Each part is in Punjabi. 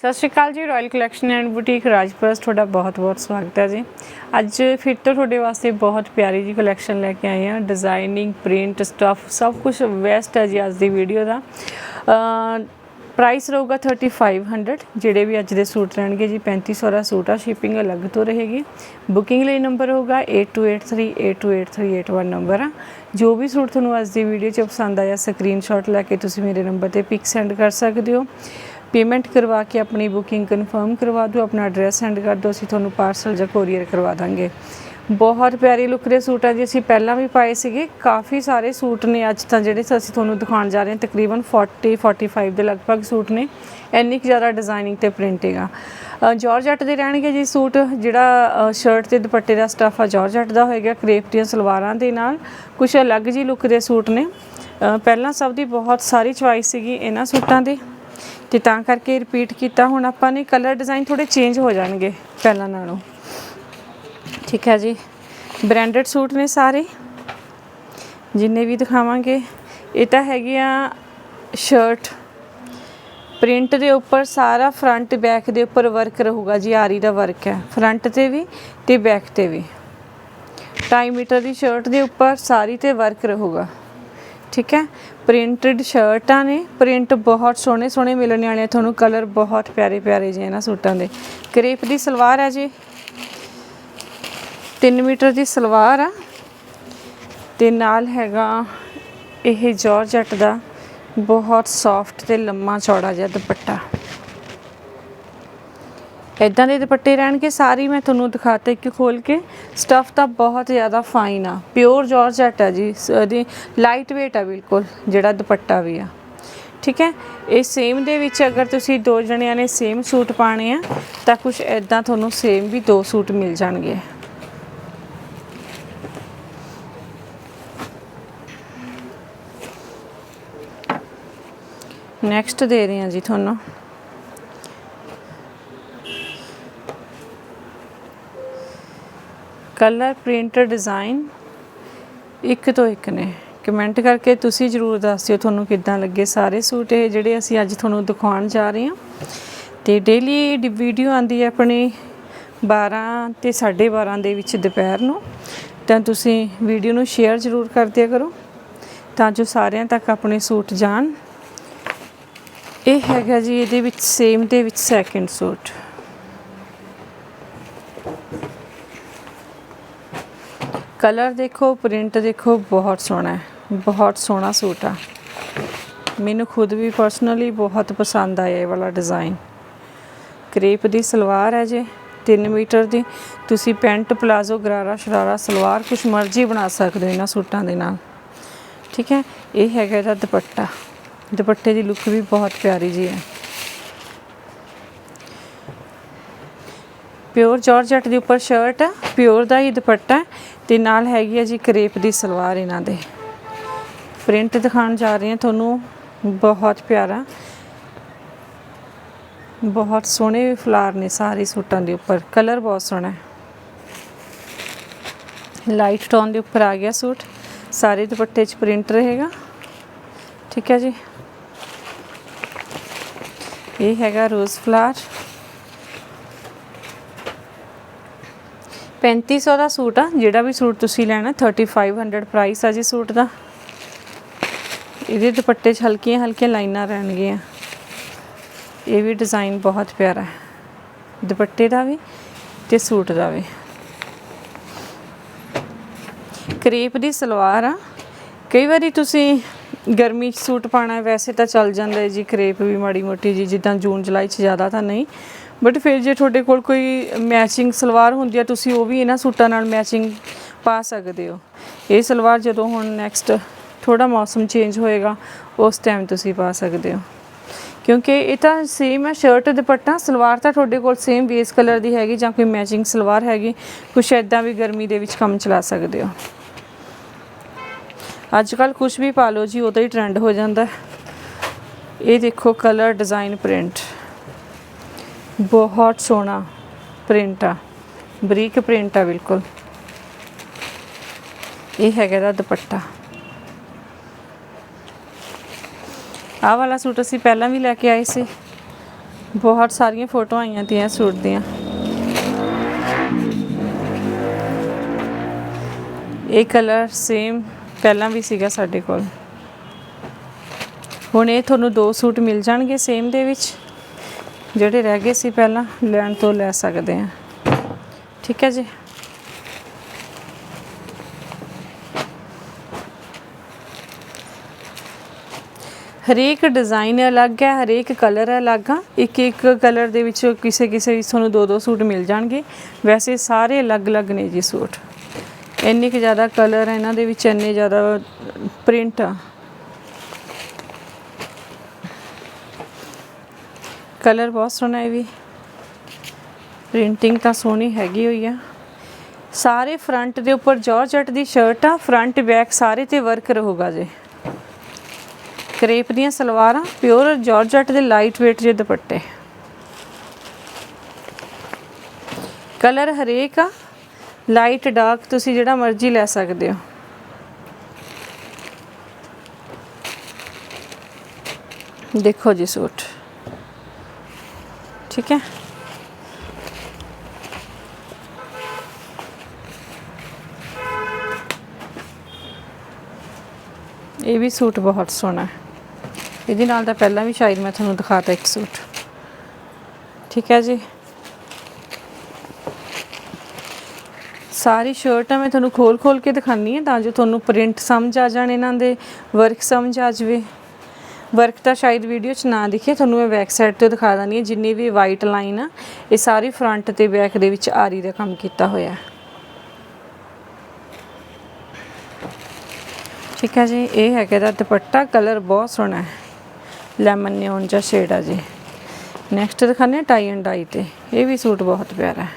ਸਤਿ ਸ਼੍ਰੀ ਅਕਾਲ ਜੀ ਰਾਇਲ ਕਲੈਕਸ਼ਨ ਐਂਡ ਬੁਟੀਕ ਰਾਜਪੁਰਸ ਤੁਹਾਡਾ ਬਹੁਤ-ਬਹੁਤ ਸਵਾਗਤ ਹੈ ਜੀ। ਅੱਜ ਫਿਰ ਤੋਂ ਤੁਹਾਡੇ ਵਾਸਤੇ ਬਹੁਤ ਪਿਆਰੀ ਜੀ ਕਲੈਕਸ਼ਨ ਲੈ ਕੇ ਆਏ ਹਾਂ। ਡਿਜ਼ਾਈਨਿੰਗ ਪ੍ਰਿੰਟ ਸਟਫ ਸਭ ਕੁਝ ਬੈਸਟ ਹੈ ਜੀ ਅੱਜ ਦੀ ਵੀਡੀਓ ਦਾ। ਪ੍ਰਾਈਸ ਰਹੂਗਾ 3500 ਜਿਹੜੇ ਵੀ ਅੱਜ ਦੇ ਸੂਟ ਰਹਿਣਗੇ ਜੀ 3500 ਦਾ ਸੂਟ ਆ ਸ਼ਿਪਿੰਗ ਅਲੱਗ ਤੋਂ ਰਹੇਗੀ। ਬੁਕਿੰਗ ਲਈ ਨੰਬਰ ਹੋਊਗਾ 8283822831 ਨੰਬਰ ਆ। ਜੋ ਵੀ ਸੂਟ ਤੁਹਾਨੂੰ ਅੱਜ ਦੀ ਵੀਡੀਓ 'ਚ ਪਸੰਦ ਆਇਆ ਸਕਰੀਨਸ਼ਾਟ ਲੈ ਕੇ ਤੁਸੀਂ ਮੇਰੇ ਨੰਬਰ ਤੇ ਪਿਕ ਸੈਂਡ ਕਰ ਸਕਦੇ ਹੋ। ਪੇਮੈਂਟ ਕਰਵਾ ਕੇ ਆਪਣੀ ਬੁਕਿੰਗ ਕਨਫਰਮ ਕਰਵਾ ਦਿਓ ਆਪਣਾ ਐਡਰੈਸ ਸੈਂਡ ਕਰ ਦਿਓ ਅਸੀਂ ਤੁਹਾਨੂੰ ਪਾਰਸਲ ਜਾਂ ਕੋਰੀਅਰ ਕਰਵਾ ਦਾਂਗੇ। ਬਹੁਤ ਪਿਆਰੇ ਲੁੱਕ ਦੇ ਸੂਟ ਆ ਜੀ ਅਸੀਂ ਪਹਿਲਾਂ ਵੀ ਪਾਏ ਸੀਗੇ ਕਾਫੀ ਸਾਰੇ ਸੂਟ ਨੇ ਅੱਜ ਤਾਂ ਜਿਹੜੇ ਅਸੀਂ ਤੁਹਾਨੂੰ ਦਿਖਾਉਣ ਜਾ ਰਹੇ ਹਾਂ ਤਕਰੀਬਨ 40 45 ਦੇ ਲਗਭਗ ਸੂਟ ਨੇ ਇੰਨੀ ਕੁ ਜ਼ਿਆਦਾ ਡਿਜ਼ਾਈਨਿੰਗ ਤੇ ਪ੍ਰਿੰਟਿੰਗ ਆ ਅ, ਜਾਰਜਟ ਦੇ ਰਹਿਣਗੇ ਜੀ ਸੂਟ ਜਿਹੜਾ ਸ਼ਰਟ ਤੇ ਦੁਪੱਟੇ ਦਾ ਸਟਫ ਆ ਜਾਰਜਟ ਦਾ ਹੋਏਗਾ ਕਰੇਪ ਦੀਆਂ ਸਲਵਾਰਾਂ ਦੇ ਨਾਲ ਕੁਝ ਅਲੱਗ ਜੀ ਲੁੱਕ ਦੇ ਸੂਟ ਨੇ। ਪਹਿਲਾਂ ਸਭ ਦੀ ਬਹੁਤ ਸਾਰੀ ਚੁਆਇਸ ਸੀਗੀ ਇਹਨਾਂ ਸੂਟਾਂ ਦੀ। ਤੇ ਤਾਂ ਕਰਕੇ ਰਿਪੀਟ ਕੀਤਾ, ਹੁਣ ਆਪਾਂ ਨੇ ਕਲਰ ਡਿਜ਼ਾਈਨ ਥੋੜੇ ਚੇਂਜ ਹੋ ਜਾਣਗੇ ਪਹਿਲਾਂ ਨਾਲੋਂ। ਠੀਕ ਹੈ ਜੀ। ਬ੍ਰਾਂਡਡ ਸੂਟ ਨੇ ਸਾਰੇ। ਜਿੰਨੇ ਵੀ ਦਿਖਾਵਾਂਗੇ, ਇਹ ਤਾਂ ਹੈਗੇ ਆ ਸ਼ਰਟ ਪ੍ਰਿੰਟ ਦੇ ਉੱਪਰ ਸਾਰਾ ਫਰੰਟ ਬੈਕ ਦੇ ਉੱਪਰ ਵਰਕ ਰਹੂਗਾ ਜੀ, ਆਰੀ ਦਾ ਵਰਕ ਹੈ। ਫਰੰਟ ਤੇ ਵੀ ਤੇ ਬੈਕ ਤੇ ਵੀ। 2.5 ਮੀਟਰ ਦੀ ਸ਼ਰਟ ਦੇ ਉੱਪਰ ਸਾਰੀ ਤੇ ਵਰਕ ਰਹੂਗਾ। ਠੀਕ ਹੈ? ਪ੍ਰਿੰਟਡ ਸ਼ਰਟਾਂ ਨੇ ਪ੍ਰਿੰਟ ਬਹੁਤ ਸੋਹਣੇ ਸੋਹਣੇ ਮਿਲਣ ਵਾਲੇ ਆ, ਤੁਹਾਨੂੰ ਕਲਰ ਬਹੁਤ ਪਿਆਰੇ ਪਿਆਰੇ ਜੇ ਇਹਨਾਂ ਸੂਟਾਂ ਦੇ। ਕਰੇਪ ਦੀ ਸਲਵਾਰ ਆ ਜੀ। 3 ਮੀਟਰ ਦੀ ਸਲਵਾਰ ਆ। ਤੇ ਨਾਲ ਹੈਗਾ ਇਹ ਜਾਰਜਟ ਦਾ ਬਹੁਤ ਸੌਫਟ ਤੇ ਲੰਮਾ ਚੌੜਾ ਜਿਹਾ ਦੁਪੱਟਾ। ਇਦਾਂ ਦੇ ਦੁਪੱਟੇ ਰਹਿਣਗੇ, ਸਾਰੀ ਮੈਂ ਤੁਹਾਨੂੰ ਦਿਖਾਤੇ ਕਿ ਖੋਲ ਕੇ। ਸਟਫ ਤਾਂ ਬਹੁਤ ਜ਼ਿਆਦਾ ਫਾਈਨ ਆ। ਪਿਓਰ ਜਾਰਜਟ ਆ ਜੀ। ਇਹਦੀ ਲਾਈਟ weight ਆ ਬਿਲਕੁਲ, ਜਿਹੜਾ ਦੁਪੱਟਾ ਵੀ ਆ। ਠੀਕ ਹੈ? ਇਹ ਸੇਮ ਦੇ ਵਿੱਚ ਅਗਰ ਤੁਸੀਂ ਦੋ ਜਣਿਆਂ ਨੇ ਸੇਮ ਸੂਟ ਪਾਣੇ ਆ, ਤਾਂ ਕੁਝ ਇਦਾਂ ਤੁਹਾਨੂੰ ਸੇਮ ਵੀ ਦੋ ਸੂਟ ਮਿਲ ਜਾਣਗੇ। ਨੈਕਸਟ ਦੇ ਰਹੀ ਹਾਂ ਜੀ ਤੁਹਾਨੂੰ। ਕਲਰ ਪ੍ਰਿੰਟ ਡਿਜ਼ਾਈਨ ਇੱਕ ਤੋਂ ਇੱਕ ਨੇ। ਕਮੈਂਟ ਕਰਕੇ ਤੁਸੀਂ ਜਰੂਰ ਦੱਸਿਓ ਤੁਹਾਨੂੰ ਕਿੱਦਾਂ ਲੱਗੇ ਸਾਰੇ ਸੂਟ ਇਹ ਜਿਹੜੇ ਅਸੀਂ ਅੱਜ ਤੁਹਾਨੂੰ ਦਿਖਾਉਣ ਜਾ ਰਹੇ ਹਾਂ। ਤੇ ਡੇਲੀ ਵੀਡੀਓ ਆਂਦੀ ਹੈ ਆਪਣੀ 12 ਤੇ 12:30 ਦੇ ਵਿੱਚ ਦੁਪਹਿਰ ਨੂੰ। ਤਾਂ ਤੁਸੀਂ ਵੀਡੀਓ ਨੂੰ ਸ਼ੇਅਰ ਜਰੂਰ ਕਰ ਦਿਆ ਕਰੋ ਤਾਂ ਜੋ ਸਾਰਿਆਂ ਤੱਕ ਆਪਣੇ ਸੂਟ ਜਾਣ। ਇਹ ਹੈਗਾ ਜੀ ਇਹਦੇ ਵਿੱਚ ਸੇਮ ਦੇ ਵਿੱਚ ਸੈਕਿੰਡ ਸੂਟ। ਕਲਰ ਦੇਖੋ, ਪ੍ਰਿੰਟ ਦੇਖੋ, ਬਹੁਤ ਸੋਹਣਾ ਹੈ। ਬਹੁਤ ਸੋਹਣਾ ਸੂਟ ਆ। ਮੈਨੂੰ ਖੁਦ ਵੀ ਪਰਸਨਲੀ ਬਹੁਤ ਪਸੰਦ ਆਇਆ ਇਹ ਵਾਲਾ ਡਿਜ਼ਾਈਨ ਕਰੇਪ ਦੀ ਸਲਵਾਰ ਹੈ ਜੇ 3 ਮੀਟਰ ਦੀ। ਤੁਸੀਂ ਪੈਂਟ, ਪਲਾਜ਼ੋ, ਗਰਾਰਾ, ਸ਼ਰਾਰਾ, ਸਲਵਾਰ ਕੁਛ ਮਰਜ਼ੀ ਬਣਾ ਸਕਦੇ ਹੋ ਇਹਨਾਂ ਸੂਟਾਂ ਦੇ ਨਾਲ। ਠੀਕ ਹੈ? ਇਹ ਹੈਗਾ ਇਹਦਾ ਦੁਪੱਟਾ। ਦੁਪੱਟੇ ਦੀ ਲੁੱਕ ਵੀ ਬਹੁਤ ਪਿਆਰੀ ਜੀ ਹੈ। ਪਿਓਰ ਜਾਰਜਟ ਦੇ ਉੱਪਰ ਸ਼ਰਟ ਹੈ ਪਿਓਰ ਦਾ ਹੀ ਦੁਪੱਟਾ ਹੈ ਤੇ ਨਾਲ ਹੈਗੀ ਹੈ ਜੀ ਕਰੇਪ ਦੀ ਸਲਵਾਰ ਇਹਨਾਂ ਦੇ। ਪ੍ਰਿੰਟ ਦਿਖਾਉਣ ਜਾ ਰਹੀ ਹਾਂ, ਤੁਹਾਨੂੰ ਬਹੁਤ ਪਿਆਰਾ, ਬਹੁਤ ਸੋਹਣੇ ਫਲਾਰ ਨੇ ਸਾਰੇ ਸੂਟਾਂ ਦੇ ਉੱਪਰ ਕਲਰ ਬਹੁਤ ਸੋਹਣਾ ਹੈ। ਲਾਈਟ ਟੋਨ ਦੇ ਉੱਪਰ ਆ ਗਿਆ ਸੂਟ, ਸਾਰੇ ਦੁਪੱਟੇ 'ਚ ਪ੍ਰਿੰਟ ਰਹੇਗਾ। ਠੀਕ ਹੈ ਜੀ। ਇਹ ਹੈਗਾ ਰੋਜ਼ ਫਲਾਰ 3500 ਦਾ ਸੂਟ ਆ, ਜਿਹੜਾ ਵੀ ਸੂਟ ਤੁਸੀਂ ਲੈਣਾ 3500 ਪ੍ਰਾਈਸ ਆ ਜੀ ਸੂਟ ਦਾ। ਇਹਦੇ ਦੁਪੱਟੇ 'ਚ ਹਲਕੀਆਂ ਹਲਕੀਆਂ ਲਾਈਨਾਂ ਰਹਿਣਗੀਆਂ। ਇਹ ਵੀ ਡਿਜ਼ਾਈਨ ਬਹੁਤ ਪਿਆਰਾ ਹੈ। ਦੁਪੱਟੇ ਦਾ ਵੀ ਤੇ ਸੂਟ ਦਾ ਵੀ। ਕਰੀਪ ਦੀ ਸਲਵਾਰ ਆ। ਕਈ ਵਾਰੀ ਤੁਸੀਂ ਗਰਮੀ 'ਚ ਸੂਟ ਪਾਣਾ ਵੈਸੇ ਤਾਂ ਚੱਲ ਜਾਂਦਾ ਜੀ ਕਰੇਪ ਵੀ ਮਾੜੀ ਮੋਟੀ ਜੀ, ਜਿੱਦਾਂ ਜੂਨ, ਜੁਲਾਈ 'ਚ ਜ਼ਿਆਦਾ ਤਾਂ ਨਹੀਂ। ਬਟ ਫਿਰ ਜੇ ਤੁਹਾਡੇ ਕੋਲ ਕੋਈ ਮੈਚਿੰਗ ਸਲਵਾਰ ਹੁੰਦੀ ਆ, ਤੁਸੀਂ ਉਹ ਵੀ ਇਹਨਾਂ ਸੂਟਾਂ ਨਾਲ ਮੈਚਿੰਗ ਪਾ ਸਕਦੇ ਹੋ। ਇਹ ਸਲਵਾਰ ਜਦੋਂ ਹੁਣ ਨੈਕਸਟ ਥੋੜਾ ਮੌਸਮ ਚੇਂਜ ਹੋਏਗਾ, ਉਸ ਟਾਈਮ ਤੁਸੀਂ ਪਾ ਸਕਦੇ ਹੋ। ਕਿਉਂਕਿ ਇਹ ਤਾਂ ਸੇਮ ਹੈ ਸ਼ਰਟ ਦੁਪੱਟਾ, ਸਲਵਾਰ ਤਾਂ ਤੁਹਾਡੇ ਕੋਲ ਸੇਮ ਬੇਸ ਕਲਰ ਦੀ ਹੈਗੀ ਜਾਂ ਕੋਈ ਮੈਚਿੰਗ ਸਲਵਾਰ ਹੈਗੀ, ਕੁਛ ਐਦਾਂ ਵੀ ਗਰਮੀ ਦੇ ਵਿੱਚ ਕੰਮ ਚਲਾ ਸਕਦੇ ਹੋ। ਅੱਜ ਕੱਲ ਕੁਝ ਵੀ ਪਾ ਲਓ ਜੀ ਉਹਦਾ ਹੀ ਟ੍ਰੈਂਡ ਹੋ ਜਾਂਦਾ। ਇਹ ਦੇਖੋ ਕਲਰ ਡਿਜ਼ਾਈਨ ਪ੍ਰਿੰਟ ਬਹੁਤ ਸੋਹਣਾ ਪ੍ਰਿੰਟ ਆ, ਬਰੀਕ ਪ੍ਰਿੰਟ ਆ ਬਿਲਕੁਲ। ਇਹ ਹੈਗਾ ਦਾ ਦੁਪੱਟਾ। ਆਹ ਵਾਲਾ ਸੂਟ ਅਸੀਂ ਪਹਿਲਾਂ ਵੀ ਲੈ ਕੇ ਆਏ ਸੀ। ਬਹੁਤ ਸਾਰੀਆਂ ਫੋਟੋਆਂ ਆਈਆਂ ਤੀਆਂ ਸੂਟ ਦੀਆਂ। ਇਹ ਕਲਰ ਸੇਮ ਪਹਿਲਾਂ ਵੀ ਸੀਗਾ ਸਾਡੇ ਕੋਲ। ਹੁਣ ਇਹ ਤੁਹਾਨੂੰ ਦੋ ਸੂਟ ਮਿਲ ਜਾਣਗੇ ਸੇਮ ਦੇ ਵਿੱਚ। ਜਿਹੜੇ ਰਹਿ ਗਏ ਸੀ ਪਹਿਲਾਂ, ਲੈਣ ਤੋਂ ਲੈ ਸਕਦੇ ਆ ਠੀਕ ਹੈ ਜੀ। ਹਰੇਕ ਡਿਜ਼ਾਈਨ ਅਲੱਗ ਹੈ, ਹਰੇਕ ਕਲਰ ਅਲੱਗ ਆ। ਇੱਕ ਇੱਕ ਕਲਰ ਦੇ ਵਿੱਚ ਕਿਸੇ ਕਿਸੇ ਵਿੱਚ ਤੁਹਾਨੂੰ ਦੋ ਦੋ ਸੂਟ ਮਿਲ ਜਾਣਗੇ। ਵੈਸੇ ਸਾਰੇ ਅਲੱਗ-ਅਲੱਗ ਨੇ ਜੀ ਸੂਟ। ਇੰਨੇ ਕੁ ਜ਼ਿਆਦਾ ਕਲਰ ਇਹਨਾਂ ਦੇ ਵਿੱਚ ਇੰਨੇ ਜ਼ਿਆਦਾ ਪ੍ਰਿੰਟ ਆ। ਕਲਰ ਬਹੁਤ ਸੋਹਣਾ ਹੈ ਵੀ। ਪ੍ਰਿੰਟਿੰਗ ਤਾਂ ਸੋਹਣੀ ਹੈਗੀ ਹੋਈ ਆ। ਸਾਰੇ ਫਰੰਟ ਦੇ ਉੱਪਰ ਜਾਰਜਟ ਦੀ ਸ਼ਰਟ ਆ ਫਰੰਟ ਬੈਕ ਸਾਰੇ ਤੇ ਵਰਕ ਰਹੂਗਾ ਜੇ। ਕਰੇਪ ਦੀਆਂ ਸਲਵਾਰਾਂ ਪਿਓਰ ਜਾਰਜਟ ਦੇ ਲਾਈਟ weight ਜਿਹੇ ਦੁਪੱਟੇ। ਕਲਰ ਹਰੇਕ ਆ। ਲਾਈਟ ਡਾਰਕ ਤੁਸੀਂ ਜਿਹੜਾ ਮਰਜ਼ੀ ਲੈ ਸਕਦੇ ਹੋ। ਦੇਖੋ ਜੀ ਸੂਟ। ਠੀਕ ਹੈ। ਇਹ ਵੀ ਸੂਟ ਬਹੁਤ ਸੋਹਣਾ ਹੈ। ਇਹਦੇ ਨਾਲ ਤਾਂ ਪਹਿਲਾਂ ਵੀ ਸ਼ਾਇਦ ਮੈਂ ਤੁਹਾਨੂੰ ਦਿਖਾਤਾ ਇੱਕ ਸੂਟ। ਠੀਕ ਹੈ ਜੀ। ਸਾਰੀ ਸ਼ਰਟਾਂ ਮੈਂ ਤੁਹਾਨੂੰ ਖੋਲ ਖੋਲ ਕੇ ਦਿਖਾਨੀ ਹੈ ਤਾਂ ਜੋ ਤੁਹਾਨੂੰ ਪ੍ਰਿੰਟ ਸਮਝ ਆ ਜਾਣ ਇਹਨਾਂ ਦੇ ਵਰਕ ਸਮਝ ਆ ਜਾਵੇ। ਵਰਕ ਤਾਂ ਸ਼ਾਇਦ ਵੀਡੀਓ 'ਚ ਨਾ ਦਿਖੇ, ਤੁਹਾਨੂੰ ਮੈਂ ਬੈਕ ਸਾਈਡ ਤੋਂ ਦਿਖਾ ਦਾਨੀ ਹੈ, ਜਿੰਨੀ ਵੀ ਵਾਈਟ ਲਾਈਨ ਆ, ਇਹ ਸਾਰੀ ਫਰੰਟ ਤੇ ਬੈਕ ਦੇ ਵਿੱਚ ਆਰੀ ਦਾ ਕੰਮ ਕੀਤਾ ਹੋਇਆ ਠੀਕ ਹੈ ਜੀ, ਇਹ ਹੈਗਾ ਦਾ ਦੁਪੱਟਾ ਕਲਰ ਬਹੁਤ ਸੋਹਣਾ ਹੈ। ਲੈਮਨ ਨਿਓਨ ਜਿਹਾ ਸ਼ੇਡ ਆ ਜੀ। ਨੈਕਸਟ ਦਿਖਾਣੇ ਟਾਈ ਐਂਡ ਡਾਈ ਤੇ। ਇਹ ਵੀ ਸੂਟ ਬਹੁਤ ਪਿਆਰਾ ਹੈ।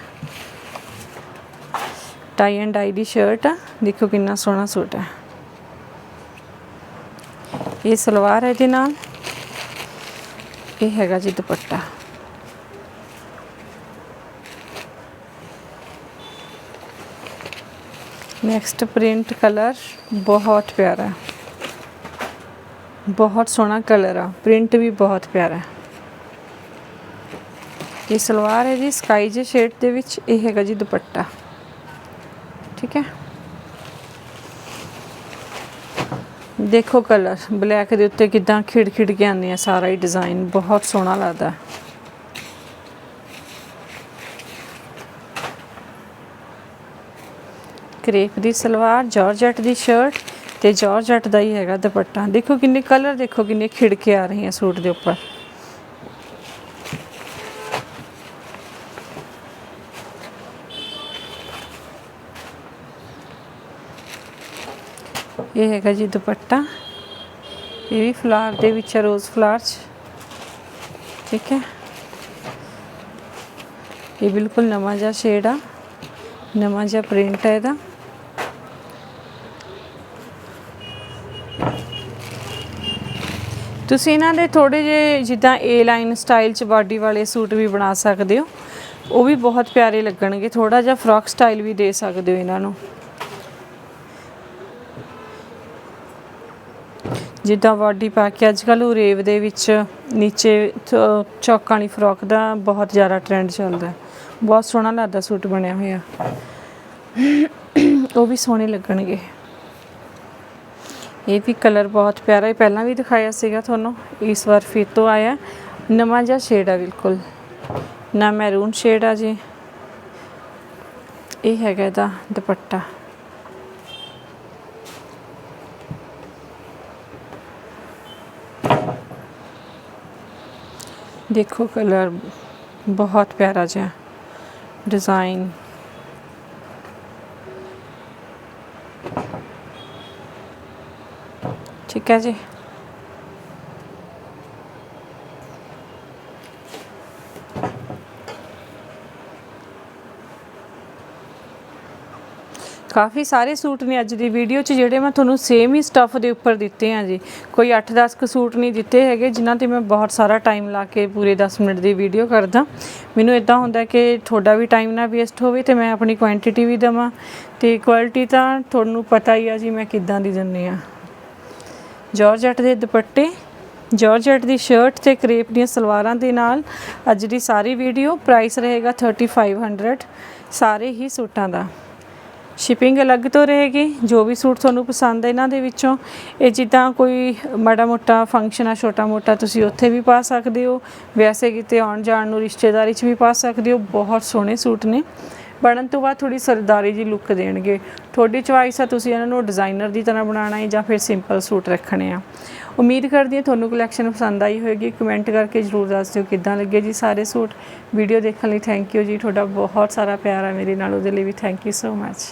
ਟਾਈ ਐਂਡ ਡਾਈ ਦੀ ਸ਼ਰਟ ਆ, ਦੇਖੋ ਕਿੰਨਾ ਸੋਹਣਾ ਸੂਟ ਹੈ। ਇਹ ਸਲਵਾਰ ਹੈ ਇਹਦੇ ਨਾਲ। ਇਹ ਹੈਗਾ ਜੀ ਦੁਪੱਟਾ। ਨੈਕਸਟ ਪ੍ਰਿੰਟ ਕਲਰ ਬਹੁਤ ਪਿਆਰਾ ਬਹੁਤ ਸੋਹਣਾ ਕਲਰ ਆ। ਪ੍ਰਿੰਟ ਵੀ ਬਹੁਤ ਪਿਆਰਾ ਇਹ ਸਲਵਾਰ ਹੈ ਜੀ ਸਕਾਈ ਜੇ ਸ਼ੇਡ ਦੇ ਵਿੱਚ, ਇਹ ਹੈਗਾ ਜੀ ਦੁਪੱਟਾ ਠੀਕ ਹੈ ਦੇਖੋ ਕਲਰ, ਬਲੈਕ ਦੇ ਉੱਤੇ ਕਿਦਾਂ ਖਿੜ ਖਿੜ ਕੇ ਆਉਂਦੇ ਆ ਸਾਰਾ ਹੀ ਡਿਜ਼ਾਈਨ ਬਹੁਤ ਸੋਹਣਾ ਲੱਗਦਾ ਕਰੇਪ ਦੀ ਸਲਵਾਰ, ਜਾਰਜਟ ਦੀ ਸ਼ਰਟ ਤੇ ਜਾਰਜਟ ਦਾ ਹੀ ਹੈਗਾ ਦੁਪੱਟਾ। ਦੇਖੋ ਕਿੰਨੇ ਕਲਰ, ਦੇਖੋ ਕਿੰਨੇ ਖਿੜ ਕੇ ਆ ਰਹੇ ਆ ਸੂਟ ਦੇ ਉੱਪਰ। ਇਹ ਹੈਗਾ ਜੀ ਦੁਪੱਟਾ। ਇਹ ਵੀ ਫਲਾਰ ਦੇ ਵਿੱਚ ਹੈ, ਰੋਜ਼ ਫਲਾਰ ਚ। ਠੀਕ ਹੈ। ਇਹ ਬਿਲਕੁਲ ਨਵਾਂ ਜਿਹਾ ਸ਼ੇਡ ਆ। ਨਵਾਂ ਜਿਹਾ ਪ੍ਰਿੰਟ ਹੈ ਇਹਦਾ। ਤੁਸੀਂ ਇਹਨਾਂ ਦੇ ਥੋੜੇ ਜਿਹੇ ਜਿੱਦਾਂ ਏ ਲਾਈਨ ਸਟਾਈਲ ਚ ਬਾਡੀ ਵਾਲੇ ਸੂਟ ਵੀ ਬਣਾ ਸਕਦੇ ਹੋ। ਉਹ ਵੀ ਬਹੁਤ ਪਿਆਰੇ ਲੱਗਣਗੇ। ਥੋੜਾ ਜਿਹਾ ਫਰੋਕ ਸਟਾਈਲ ਵੀ ਦੇ ਸਕਦੇ ਹੋ ਇਹਨਾਂ ਨੂੰ। ਜਿੱਦਾਂ ਬਾਡੀ ਪਾ ਕੇ ਅੱਜ ਕੱਲ੍ਹ ਉਰੇਵ ਦੇ ਵਿੱਚ ਨੀਚੇ ਚੌਕਾਂ ਵਾਲੀ ਫਰੋਕ ਦਾ ਬਹੁਤ ਜ਼ਿਆਦਾ ਟ੍ਰੈਂਡ ਚੱਲਦਾ ਬਹੁਤ ਸੋਹਣਾ ਲੱਗਦਾ ਸੂਟ ਬਣਿਆ ਹੋਇਆ। ਉਹ ਵੀ ਸੋਹਣੇ ਲੱਗਣਗੇ। ਇਹ ਵੀ ਕਲਰ ਬਹੁਤ ਪਿਆਰਾ ਹੈ। ਪਹਿਲਾਂ ਵੀ ਦਿਖਾਇਆ ਸੀਗਾ ਤੁਹਾਨੂੰ। ਇਸ ਵਾਰ ਫਿਰ ਤੋਂ ਆਇਆ। ਨਵਾਂ ਜਿਹਾ ਸ਼ੇਡ ਆ ਬਿਲਕੁਲ। ਨਾ ਮੈਰੂਨ ਸ਼ੇਡ ਆ ਜੀ। ਇਹ ਹੈਗਾ ਇਹਦਾ ਦੁਪੱਟਾ। ਦੇਖੋ ਕਲਰ ਬਹੁਤ ਪਿਆਰਾ ਜਿਹਾ ਡਿਜ਼ਾਈਨ ਠੀਕ ਹੈ ਜੀ ਕਾਫੀ ਸਾਰੇ ਸੂਟ ਨੇ ਅੱਜ ਦੀ ਵੀਡੀਓ 'ਚ ਜਿਹੜੇ ਮੈਂ ਤੁਹਾਨੂੰ ਸੇਮ ਹੀ ਸਟੱਫ ਦੇ ਉੱਪਰ ਦਿੱਤੇ ਆ ਜੀ। ਕੋਈ 8-10 ਕੁ ਸੂਟ ਨਹੀਂ ਦਿੱਤੇ ਹੈਗੇ, ਜਿਨ੍ਹਾਂ ਤੇ ਮੈਂ ਬਹੁਤ ਸਾਰਾ ਟਾਈਮ ਲਾ ਕੇ ਪੂਰੇ 10 ਮਿੰਟ ਦੀ ਵੀਡੀਓ ਕਰਦਾ। ਮੈਨੂੰ ਇਦਾਂ ਹੁੰਦਾ ਕਿ ਤੁਹਾਡਾ ਵੀ ਟਾਈਮ ਨਾ ਵੇਸਟ ਹੋਵੇ ਤੇ ਮੈਂ ਆਪਣੀ ਕੁਆਂਟੀਟੀ ਵੀ ਦਵਾਂ। ਤੇ ਕੁਆਲਿਟੀ ਤਾਂ ਤੁਹਾਨੂੰ ਪਤਾ ਹੀ ਆ ਜੀ ਮੈਂ ਕਿੱਦਾਂ ਦੀ ਦਿੰਨੀ ਆ। ਜਾਰਜਟ ਦੇ ਦੁਪੱਟੇ ਜਾਰਜਟ ਦੀ ਸ਼ਰਟ ਤੇ ਕਰੇਪ ਦੀਆਂ ਸਲਵਾਰਾਂ ਦੇ ਨਾਲ ਅੱਜ ਦੀ ਸਾਰੀ ਵੀਡੀਓ ਪ੍ਰਾਈਸ ਰਹੇਗਾ 3500 ਸਾਰੇ ਹੀ ਸੂਟਾਂ ਦਾ। ਸ਼ਿਪਿੰਗ ਅਲੱਗ ਤੋਂ ਰਹੇਗੀ, ਜੋ ਵੀ ਸੂਟ ਤੁਹਾਨੂੰ ਪਸੰਦ ਹੈ ਇਹਨਾਂ ਦੇ ਵਿੱਚੋਂ। ਇਹ ਜਿੱਦਾਂ ਕੋਈ ਮਾੜਾ ਮੋਟਾ ਫੰਕਸ਼ਨ ਆ, ਛੋਟਾ ਮੋਟਾ ਤੁਸੀਂ ਉੱਥੇ ਵੀ ਪਾ ਸਕਦੇ ਹੋ। ਵੈਸੇ ਕਿਤੇ ਆਉਣ ਜਾਣ ਨੂੰ ਰਿਸ਼ਤੇਦਾਰੀ 'ਚ ਵੀ ਪਾ ਸਕਦੇ ਹੋ, ਬਹੁਤ ਸੋਹਣੇ ਸੂਟ ਨੇ। ਬਣਨ ਤੋਂ ਬਾਅਦ ਥੋੜੀ ਸਰਦਾਰੀ ਜੀ ਲੁੱਕ ਦੇਣਗੇ। ਤੁਹਾਡੀ ਚੁਆਇਸ ਆ, ਤੁਸੀਂ ਇਹਨਾਂ ਨੂੰ ਡਿਜ਼ਾਈਨਰ ਦੀ ਤਰ੍ਹਾਂ ਬਣਾਉਣਾ ਹੈ ਜਾਂ ਫਿਰ ਸਿੰਪਲ ਸੂਟ ਰੱਖਣੇ ਆ। ਉਮੀਦ ਕਰਦੀ ਹਾਂ ਤੁਹਾਨੂੰ ਕਲੈਕਸ਼ਨ ਪਸੰਦ ਆਈ ਹੋਵੇਗੀ ਕਮੈਂਟ ਕਰਕੇ ਜਰੂਰ ਦੱਸ ਦਿਓ ਕਿੱਦਾਂ ਲੱਗੇ ਜੀ ਸਾਰੇ ਸੂਟ। ਵੀਡੀਓ ਦੇਖਣ ਲਈ ਥੈਂਕ ਯੂ ਜੀ। ਤੁਹਾਡਾ ਬਹੁਤ ਸਾਰਾ ਪਿਆਰ ਆ ਮੇਰੇ ਨਾਲ, ਉਹਦੇ ਲਈ ਵੀ ਥੈਂਕ ਯੂ ਸੋ ਮੱਚ